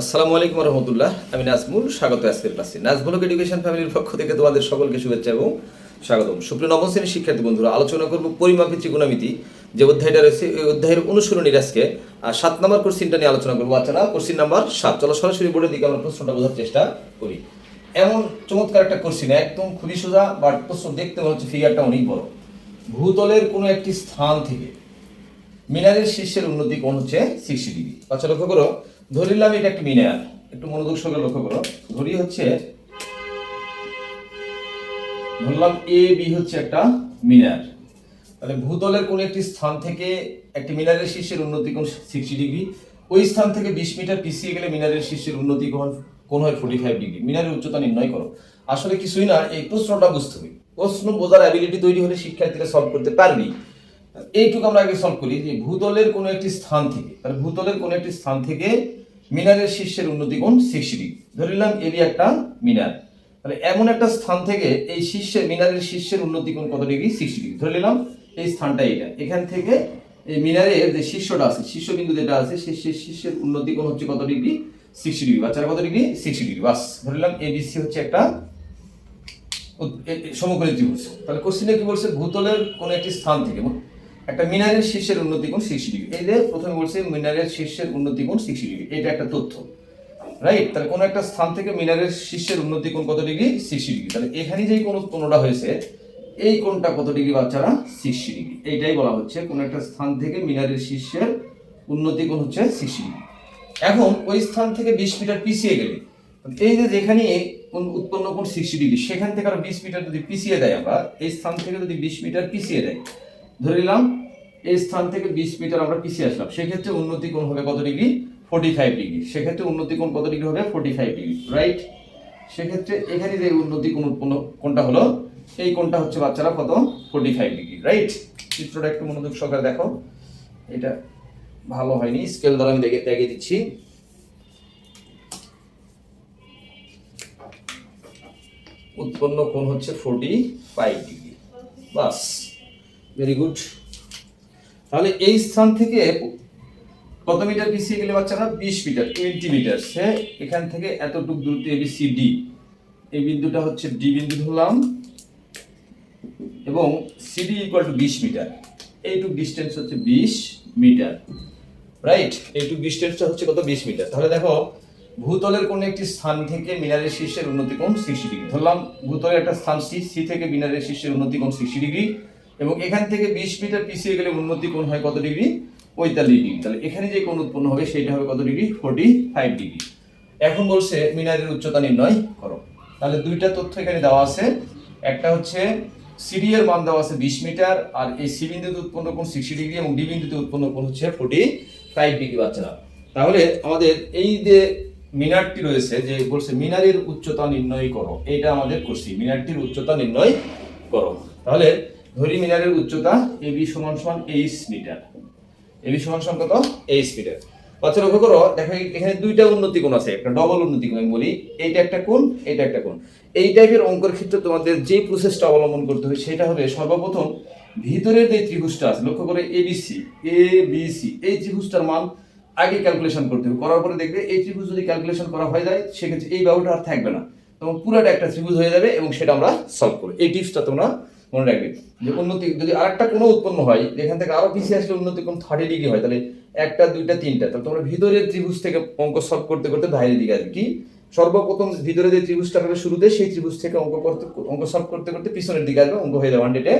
আসসালামু আলাইকুম রহমতুল্লাহ। আমি নাজমুল, স্বাগত আজকের ক্লাসে। নাজমুল এডুকেশন ফ্যামিলির পক্ষ থেকে তোমাদের সকলকে শুভেচ্ছা এবং স্বাগতম। সুপ্রিয় নবম শ্রেণির শিক্ষার্থী বন্ধুরা, আলোচনা করব পরিমাপী ত্রিকোণমিতি যে অধ্যায়টা রয়েছে, এই অধ্যায়ের অনুসরণীর আজকে আর সাত নম্বর কোশ্চিনটা নিয়ে আলোচনা করব। আচ্ছা না, কোশ্চিন নাম্বার সাত। চলো সরাসরি বোর্ডের দিকে আমরা প্রশ্নটা বোঝার চেষ্টা করি। এমন চমৎকার একটা কোশ্চিন, একদম খুবই সোজা বাট প্রশ্ন দেখতে মনে হচ্ছে ফিগারটা অনেক বড়। ভূতলের কোনো একটি স্থান থেকে মিনারের শীর্ষের উন্নতি কোণ হচ্ছে সিক্সটি ডিগ্রি আচ্ছা লক্ষ্য করো ধরে নিলাম এটা একটা মিনার। একটু মনোযোগ সঙ্গে লক্ষ্য করো। ধরি হচ্ছে ধরলাম এ বি হচ্ছে একটা মিনার। তাহলে ভূতলের কোন একটি স্থান থেকে একটি মিনারের শীর্ষের উন্নতি কোণ সিক্সটি ডিগ্রি ওই স্থান থেকে বিশ মিটার পিছিয়ে গেলে মিনারের শীর্ষের উন্নতি কোণ কোণ হয় ফোর্টি ফাইভ ডিগ্রি মিনারের উচ্চতা নির্ণয় করো। আসলে কিছুই না, এই প্রশ্নটা বুঝতে হবে। প্রশ্ন বোঝার অ্যাবিলিটি তৈরি হলে শিক্ষার্থীরা সলভ করতে পারবি এইটুকু আমরা আগে সলভ করি যে ভূতলের কোনো একটি স্থান থেকে, তাহলে ভূতলের কোনো একটি স্থান থেকে মিনারের শীর্ষের উন্নতি কোণ সিক্সটি ডিগ্রি ধরে নিলাম এবি একটা মিনার। তাহলে এমন একটা স্থান থেকে এই শীর্ষের মিনারের শীর্ষের উন্নতি কোণ কত ডিগ্রি সিক্সটি ডিগ্রি ধরে নিলাম এই স্থানটা এটা এখান থেকে এই মিনারের যে শীর্ষটা আছে, শীর্ষবিন্দু যেটা আছে সেই শীর্ষ- শীর্ষের উন্নতি কোণ হচ্ছে কত ডিগ্রি সিক্সটি ডিগ্রি বাচ্চারা কত ডিগ্রি সিক্সটি ডিগ্রি বাস, ধরে নিলাম এ এবিসি হচ্ছে একটা সমকোণী ত্রিভুজ। তাহলে কোশ্চিনে কি বলছে? ভূতলের কোন একটি স্থান থেকে একটা মিনারের শীর্ষের উন্নতি কোণ সিক্সটি ডিগ্রি এই যে প্রথমে বলছে মিনারের শীর্ষের উন্নতি কোণ সিক্সটি ডিগ্রি এটা একটা তথ্য। রাইট তাহলে কোন একটা স্থান থেকে মিনারের শীর্ষের উন্নতি কোণ কত ডিগ্রি সিক্সটি ডিগ্রি তাহলে এখানে যেই কোন কোণটা হয়েছে, এই কোণটা কত ডিগ্রি বাচ্চারা? সিক্সটি ডিগ্রি এইটাই বলা হচ্ছে কোন একটা স্থান থেকে মিনারের শীর্ষের উন্নতি কোণ হচ্ছে সিক্সটি ডিগ্রি এখন ওই স্থান থেকে বিশ মিটার পিছিয়ে গেলে, এই যে যেখানে কোন উৎপন্ন কোণ সিক্সটি ডিগ্রি সেখান থেকে আরও বিশ মিটার যদি পিছিয়ে দেয় আমরা, এই স্থান থেকে যদি বিশ মিটার পিছিয়ে দেয় ধরে নিলাম, এই স্থান থেকে বিশ মিটার আমরা পিছিয়ে আসলাম। সেক্ষেত্রে উন্নতি কোণ হবে কত ডিগ্রি? Forty five degree. সেক্ষেত্রে উন্নতি কোণ কত ডিগ্রি হবে? ফোর্টি ফাইভ ডিগ্রি রাইট সেক্ষেত্রে এখানে যে উন্নতি কোণ উৎপন্ন কোণটা হলো, এই কোণটা হচ্ছে বাচ্চারা কত? ফোর্টি ফাইভ ডিগ্রি রাইট চিত্রটা একটু মনোযোগ সহকারে দেখো। এটা ভালো হয়নি স্কেল দ্বারা আমি দেখে দেখিয়ে দিচ্ছি। উৎপন্ন কোণ হচ্ছে ফোর্টি ফাইভ ডিগ্রি, বাস। ভেরি গুড তাহলে এই স্থান থেকে কত মিটার পিছিয়ে গেলে বাচ্চারা? বিশ মিটার টোয়েন্টি মিটার। সে এখান থেকে এতটুকু দূরত্ব এবিসি ডি এই বিন্দুটা হচ্ছে ডি বিন্দু ধরলাম। এবং সিডি ইকুয়াল টু বিশ মিটার। এইটুক ডিস্টেন্স হচ্ছে বিশ মিটার। রাইট এইটুক ডিস্টেন্সটা হচ্ছে কত? বিশ মিটার। তাহলে দেখো, ভূতলের কোন একটি স্থান থেকে মিনারের শীর্ষের উন্নতি কোণ সিক্সটি ডিগ্রি ধরলাম, ভূতলের একটা স্থান সি সি থেকে মিনারের শীর্ষের উন্নতি কোণ সিক্সটি ডিগ্রি এবং এখান থেকে বিশ মিটার পিছিয়ে গেলে উন্নতি কোণ হয় কত ডিগ্রি? পঁয়তাল্লিশ ডিগ্রি। তাহলে এখানে যে কোণ উৎপন্ন হবে সেটা হবে কত ডিগ্রি? Forty five degree. এখন বলছে মিনারের উচ্চতা নির্ণয় করো। তাহলে দুইটা তথ্য এখানে দেওয়া আছে। একটা হচ্ছে সিডি মান দেওয়া আছে বিশ মিটার, আর এই সি বিন্দুতে উৎপন্ন কোণ সিক্সটি ডিগ্রি এবং ডি বিন্দুতে উৎপন্ন কোণ হচ্ছে ফোর্টি ফাইভ ডিগ্রি, বাচ্চারা। তাহলে আমাদের এই যে মিনারটি রয়েছে, যে বলছে মিনারের উচ্চতা নির্ণয় করো এটা আমাদের করছি মিনারটির উচ্চতা নির্ণয় করো। তাহলে ধরি মিনারের উচ্চতা এবি সমান সমান এইচ মিটার। এবি সমান সমান কত? H metre. বাচ্চা লক্ষ্য করো, দেখো এখানে দুইটা উন্নতি কোণ আছে, একটা ডবল উন্নতি কোণ আমি বলি, এইটা একটা কোণ, এইটা একটা কোণ। এই টাইপের অঙ্কের ক্ষেত্রে তোমাদের যে প্রসেসটা অবলম্বন করতে হবে সেটা হবে সর্বপ্রথম ভিতরের যে ত্রিভুজটা আছে, লক্ষ্য করে এবিসি এ বিসি এই ত্রিভুজটার মান আগে ক্যালকুলেশন করতে হবে। করার পরে দেখবে এই ত্রিভুজ যদি ক্যালকুলেশন করা হয়ে যায়, সেক্ষেত্রে এই বাহুটা আর থাকবে না। তখন পুরাটা একটা ত্রিভুজ হয়ে যাবে এবং সেটা আমরা সলভ করব। এই টিপসটা তোমরা মনে রাখবে যে উন্নতি, যদি আরেকটা কোনো উৎপন্ন হয় এখান থেকে আরও পিছিয়ে আসলে উন্নতি কোন থার্টি ডিগ্রি হয়, তাহলে একটা, দুইটা, তিনটা, তাহলে তোমরা ভিতরের ত্রিভুজ থেকে অঙ্ক সলভ করতে করতে বাইরের দিকে আসবে। কি? সর্বপ্রথম ভিতরে যে ত্রিভুজটা হবে শুরুতে, সেই ত্রিভুজ থেকে অঙ্ক করতে, অঙ্ক সলভ করতে করতে পিছনের দিকে আসবে, অঙ্ক হয়ে যাবে হান্ড্রেডে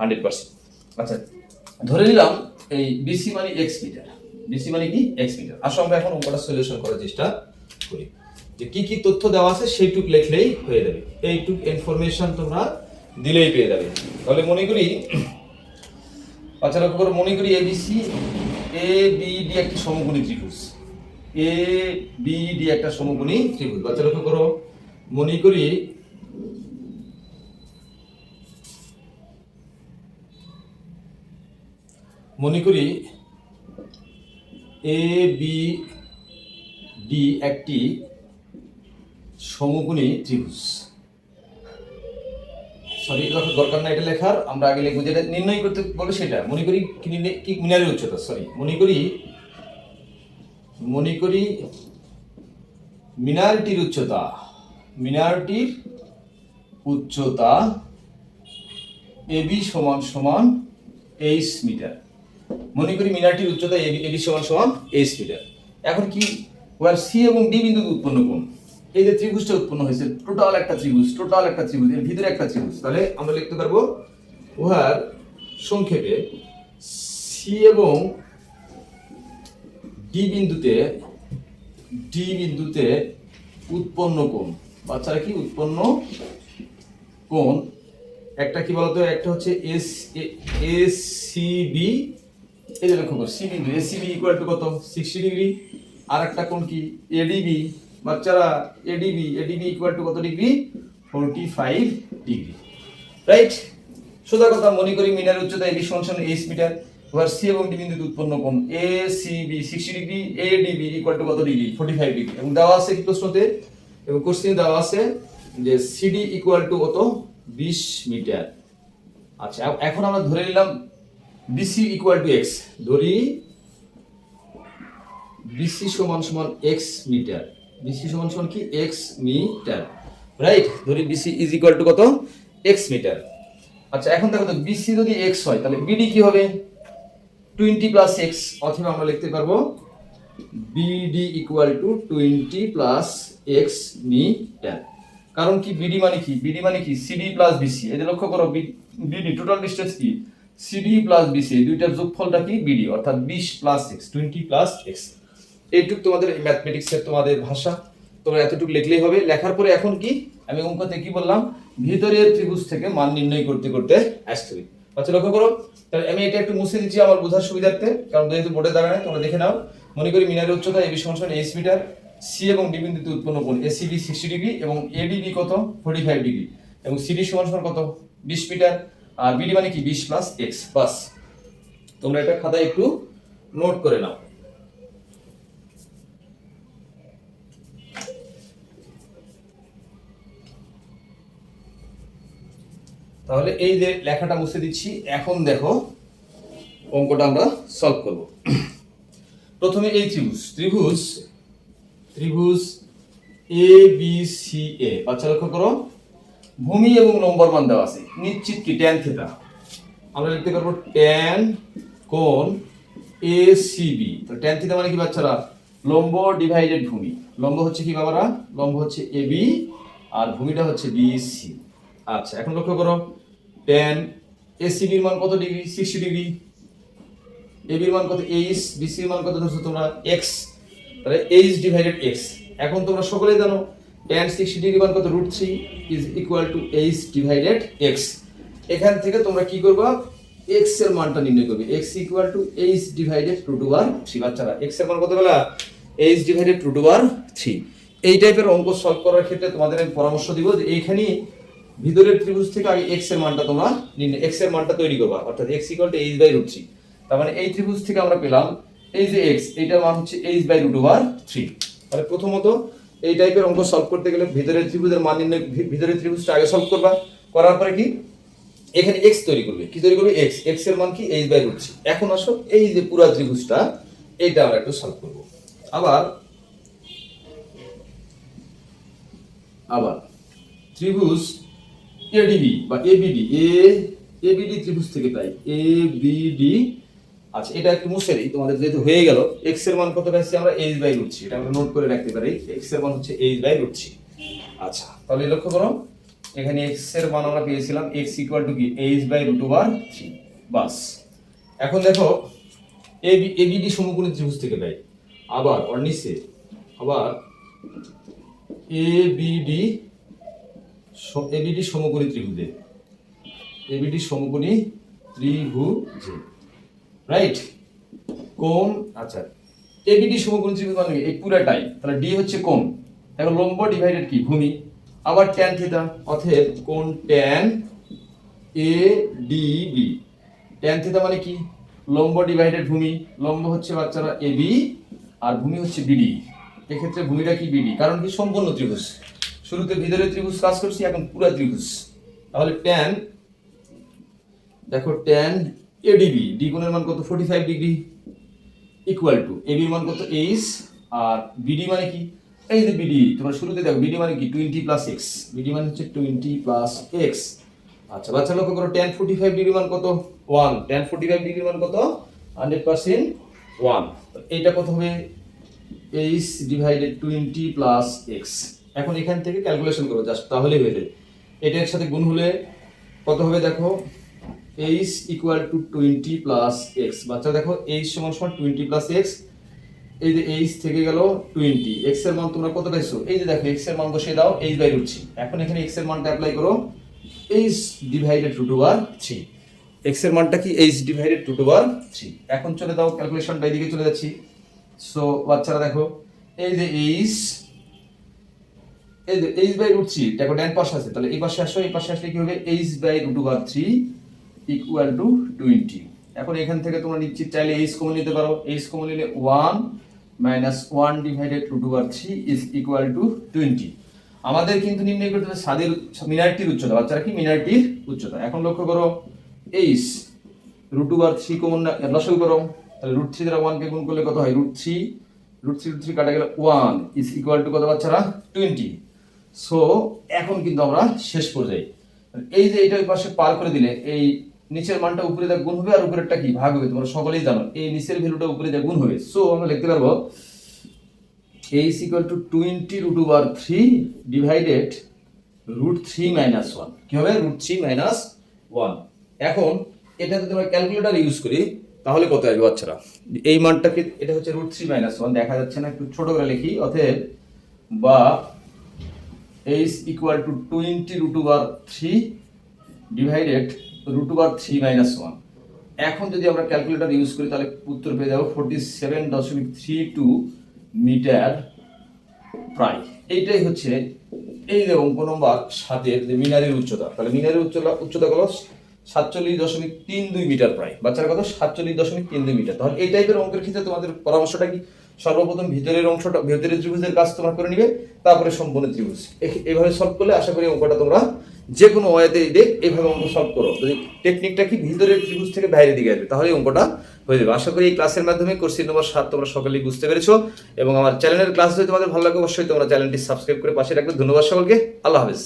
হান্ড্রেড পার্সেন্ট আচ্ছা ধরে নিলাম এই বিসি মানে এক্স মিটার বিসি মানে কি? এক্স মিটার আসো আমরা এখন অঙ্কটা সলিউশন করার চেষ্টা করি। যে কি কি তথ্য দেওয়া আছে, সেইটুক লিখলেই হয়ে যাবে। এইটুক ইনফরমেশন তোমরা দিলেই পেয়ে যাবে। তাহলে মনে করি আচ্ছা লক্ষ্য করো মনে করি এবিসি এ বি ডি একটা সমকোণী ত্রিভুজ। এ বি ডি একটা সমকোণী ত্রিভুজ। বাচ্চা লক্ষ্য করো। মনে করি মনে করি এ বি ডি একটি সমকোণী ত্রিভুজ। সরি দরকার না এটা লেখার, আমরা আগে লিখব যেটা নির্ণয় করতে বলে সেটা। মনে করি কি মিনারের উচ্চতা, সরি। মনে করি মনে করি মিনারটির উচ্চতা মিনারটির উচ্চতা এবি সমান সমান এইচ মিটার। মনে করি মিনারটির উচ্চতা এবি এবি সমান সমান এইচ মিটার। এখন কি ওয়ার সি এবং ডি বিন্দু উৎপন্ন কোণ? এই যে ত্রিভুজটা উৎপন্ন হয়েছে টোটাল একটা ত্রিভুজ টোটাল একটা ত্রিভুজ, এর ভিতরে একটা ত্রিভুজ। তাহলে আমরা লিখতে পারব উহার সংক্ষেপে সি এবং ডি বিন্দুতে ডি বিন্দুতে উৎপন্ন কোণ। বাচ্চারা কি? উৎপন্ন কোণ। একটা কি বলতো? একটা হচ্ছে এস এস সি বি এই যে লক্ষ্য করো সি বিন্দু S C B equal to কত? সিক্সটি ডিগ্রি আর একটা কোণ কি? এডিবি বাচ্চারা এডিবি এডিবি ইকুয়াল টু কত degree forty five degree right সোজা কথা, মনে করি মিনার উচ্চতা সমান সমান এইচ মিটার এবার সি এবং ডি বিন্দুতে উৎপন্ন কোণ A C B sixty degree A DB equal to কত ডিগ্রি ফোর্টি ফাইভ ডিগ্রি এবং দেওয়া আছে কি প্রশ্নতে? এবং কোশ্চেন দেওয়া আছে যে সিডি ইকুয়াল টু কত? বিশ মিটার আচ্ছা এখন আমরা ধরে নিলাম বিসি ইকুয়াল টু এক্স ধরি বিসি সমান সমান এক্স মিটার বিসি সমান সমান কি? এক্স মিটার রাইট ধরি BC is equal to X metre আচ্ছা এখন দেখো তো বিসি যদি এক্স হয়, তাহলে হবে? টোয়েন্টি প্লাস এক্স আমরা লিখতে পারব BD equal to twenty plus X metre কারণ কি? বিডি মানে কি? বিডি মানে কি? সিডি প্লাস বিসি যে লক্ষ্য করো বিডি টোটাল ডিস্টেন্স কি সিডি প্লাস বিসি দুইটার যোগফলটা কি? বিডি অর্থাৎ বিশ plus X twenty plus X এইটুক তোমাদের ম্যাথমেটিক্সের তোমাদের ভাষা। তোমরা এতটুকু লিখলেই হবে। লেখার পরে এখন কি? আমি অঙ্কতে কি বললাম? ভিতরের ত্রিভুজ থেকে মান নির্ণয় করতে করতে আসতে আচ্ছা লক্ষ্য করো। তাহলে আমি এটা একটু মুছে দিচ্ছি আমার বোঝার সুবিধার্থে। কারণ যেহেতু বোর্ডে দাঁড়ায় তোমরা দেখে নাও। মনে করি মিনারের উচ্চতা এবি সমান এইচ মিটার, সি এবং ডি বিন্দুতে উৎপন্ন কোণ এসিবি সিক্সটি ডিগ্রি এবং এ এডিবি কত? Forty five degree. এবং সিডি সমান সমান কত? বিশ মিটার। আর বিডি মানে কি? বিশ প্লাস এক্স বাস তোমরা এটা খাতায় একটু নোট করে নাও। তাহলে এই যে লেখাটা মুছে দিচ্ছি, এখন দেখো অঙ্কটা আমরা সলভ করব। প্রথমে এই ত্রিভুজ ত্রিভুজ ত্রিভুজ এ বি সি এ বাচ্চা লক্ষ্য করো। ভূমি এবং নম্বর মান দেওয়া আছে, নিশ্চিত কি? ট্যান থিটা আমরা লিখতে পারব ট্যান কোণ এ সি বি তো ট্যান থিটা মানে কি বাচ্চারা? লম্ব ডিভাইডেড ভূমি। লম্ব হচ্ছে কি বাবারা? লম্ব হচ্ছে এ বি আর ভূমিটা হচ্ছে বি সি আচ্ছা এখন লক্ষ্য করো। ট্যান এ সি বির মান কত ডিগ্রি সিক্সটি ডিগ্রি এ বির মান কত? এইচ বি সির মান কত ধরছো তোমরা? এক্স তাহলে এইচ ডিভাইডেড এক্স এখন তোমরা সকলেই জানো ট্যান সিক্সটি ডিগ্রি মান কত? Root three is equal to H divided X এখান থেকে তোমরা কি করবা? এক্সের মানটা নির্ণয় করবে। X equal to H divided root over three বাচ্চারা এক্সের মান কত বেলা H divided root over three এই টাইপের অঙ্ক সলভ করার ক্ষেত্রে তোমাদের আমি পরামর্শ দিব যে এইখানে ভিতরের ত্রিভুজ থেকে আগে এক্সের মানটা তোমরা এক্সের মানটা তৈরি করবা। অর্থাৎ X equal to H by root three তার মানে এই ত্রিভুজ থেকে আমরা পেলাম এই যে এক্স এইটার মান হচ্ছে H by root over three তাহলে প্রথমত এই টাইপের অঙ্ক সলভ করতে গেলে ভিতরের ত্রিভুজের মান নির্ণয় ভিতরের ত্রিভুজটা আগে সলভ করবা। করার পরে কি? এখানে এক্স তৈরি করবে। কি তৈরি করবে? এক্স এক্সের মান কি? এইচ বাই রুট থ্রি এখন আসো, এই যে পুরা ত্রিভুজটা, এইটা আমরা একটু সলভ করব। আবার আবার, ত্রিভুজ এডিবি বা এবিডি এ এবিডি ত্রিভুজ থেকে পাই এ বিডি আচ্ছা এটা একটু মুছে দিই, তোমাদের যেহেতু হয়ে গেল এক্সের মান কত পাইছি আমরা এইচ বাই রুট থ্রি, এটা আমরা নোট করে রাখতে পারি এক্সের মান হচ্ছে এইচ বাই রুট থ্রি। আচ্ছা তাহলে লক্ষ্য করো, এখানে এক্সের মান আমরা পেয়েছিলাম এক্স ইকুয়াল টু কি? H by root over three, বাস। এখন দেখো এবি এবিডি সমকোণী ত্রিভুজ থেকে পাই আবার ওর নিচে আবার এবিডি এবিডি সমকোণী ত্রিভুজে। এবিডি সমকোণী ত্রিভুজে। রাইট কোণ আচ্ছা। এবিডি সমকোণী ত্রিভুজ মানে? এই পুরাটাই। তাহলে ডি হচ্ছে কোণ। এখন লম্ব ডিভাইডেড কি? ভূমি। আবার ট্যান থিটা অতএব কোণ tan A D B tan theta মানে কি? লম্ব ডিভাইডেড ভূমি। লম্ব হচ্ছে বাচ্চারা এ বি আর ভূমি হচ্ছে বিডি এক্ষেত্রে ভূমিটা কি বিডি কারণ কি? সম্পূর্ণ ত্রিভুজ। শুরুতে ভিতরে ত্রিভুজ কাজ করছি, এখন পুরো ত্রিভুজ। তাহলে ট্যান দেখো ট্যান এডিবি ডি কোণের মান কত? Forty five degree equal to এবির মান কত? এইচ আর বিডি মানে কি? এই যে বিডি তোমরা শুরুতে দেখো বিডি মানে কি? টোয়েন্টি প্লাস এক্স বিডি মানে হচ্ছে টোয়েন্টি প্লাস এক্স আচ্ছা বাচ্চা লক্ষ্য করো টেন ফোর্টি ফাইভ ডিগ্রি মান কত? One ten forty five degree মান কত? হান্ড্রেড পার্সেন্ট ওয়ান এইটা কত হবে? H divided twenty plus X এখন এখান থেকে ক্যালকুলেশন করো জাস্ট তাহলেই হয়ে যাবে এটা সাথে গুণ হলে কত হবে দেখো? H equal to twenty plus X বাচ্চা দেখো এইচ সমান সমান টোয়েন্টি প্লাস এক্স এই যে এইচ থেকে গেল টোয়েন্টি এক্সের মান তোমরা কত পাইছো? এই যে দেখো এক্সের মান বসিয়ে দাও এইচ বাই রুট এখন এখানে এক্সের মানটা অ্যাপ্লাই করো H divided root over three এক্সের মানটা কি? H divided root over three এখন চলে দাও ক্যালকুলেশনটা এদিকে চলে যাচ্ছি। সো বাচ্চারা দেখো, এই যে এইচ এই এইচ বাই রুট থ্রি দেখো ডান পাশে আছে, তাহলে এই পাশে আসো, এই পাশে আসলে কি হবে? H by root over three equal to twenty এখন এখান থেকে তোমরা নিশ্চিত চাইলে এইচ কমন নিতে পারো। এইচ কমন নিলে one minus one divided root over three is equal to twenty আমাদের কিন্তু নির্ণয় করতে হবে স্বাদের মিনারিটির উচ্চতা। বাচ্চারা কি? মিনারিটির উচ্চতা। এখন লক্ষ্য করো H root over three common লসল করো। তাহলে রুট থ্রি দ্বারা ওয়ানকে গুণ করলে কত হয়? Root three root three root three কাটা গেলে ওয়ান ইজ ইকুয়াল টু কত বাচ্চারা? টোয়েন্টি সো এখন কিন্তু আমরা শেষ পর্যায়ে। এই যে এটা ওই পাশে পার করে দিলে, এই নিচের মানটা উপরে দেখ গুণ হবে আর উপরেরটা কি? ভাগ হবে, তোমরা সকলেই জানো। এই নিচের ভ্যালুটা উপরে দেখ গুণ হবে। সো আমরা লিখতে পারব is equal to 20 root over 3 divided root 3 minus 1 কি হবে? Root 3 minus 1 এখন এটা যদি আমরা ক্যালকুলেটর ইউজ করি, তাহলে কত আসবে বাচ্চারা? এই মানটাকে, এটা হচ্ছে root 3 minus 1 দেখা যাচ্ছে না, একটু ছোট করে লিখি, অতএব বা is equal to 20 root over 3 divided root over 3 minus 1 এখন যদি আমরা ক্যালকুলেটর ইউজ করি, তাহলে উত্তর পেয়ে যাব ফোরটি সেভেন দশমিক থ্রি টু মিটার প্রায়। এইটাই হচ্ছে এই যে অঙ্ক নম্বর সাতের যে মিনারের উচ্চতা। তাহলে মিনারের উচ্চতা উচ্চতা হলো সাতচল্লিশ দশমিক তিন দুই মিটার প্রায়। বাচ্চার কত? সাতচল্লিশ দশমিক তিন দুই মিটার তাহলে এই টাইপের অঙ্কের ক্ষেত্রে তোমাদের পরামর্শটা কি? সর্বপ্রথম ভিতরের অংশটা, ভিতরের ত্রিভুজের কাজ তোমরা করে নিবে, তারপরে সম্পূর্ণ ত্রিভুজ। এইভাবে সলভ করলে আশা করি অঙ্কটা তোমরা যে কোনো ওয়েতে দেখ এইভাবে অঙ্ক সলভ করো। যদি টেকনিকটা কি ভিতরের ত্রিভুজ থেকে বাইরে দিকে আসবে তাহলে অঙ্কটা হয়ে যাবে। আশা করি এই ক্লাসের মাধ্যমে কোর্স নম্বর সাত তোমরা সকলেই বুঝতে পেরেছ। এবং আমার চ্যানেলের ক্লাস যদি তোমাদের ভালো লাগে, অবশ্যই তোমরা চ্যানেলটি সাবস্ক্রাইব করে পাশে রাখবে। ধন্যবাদ সকলকে। আল্লাহ হাফেজ।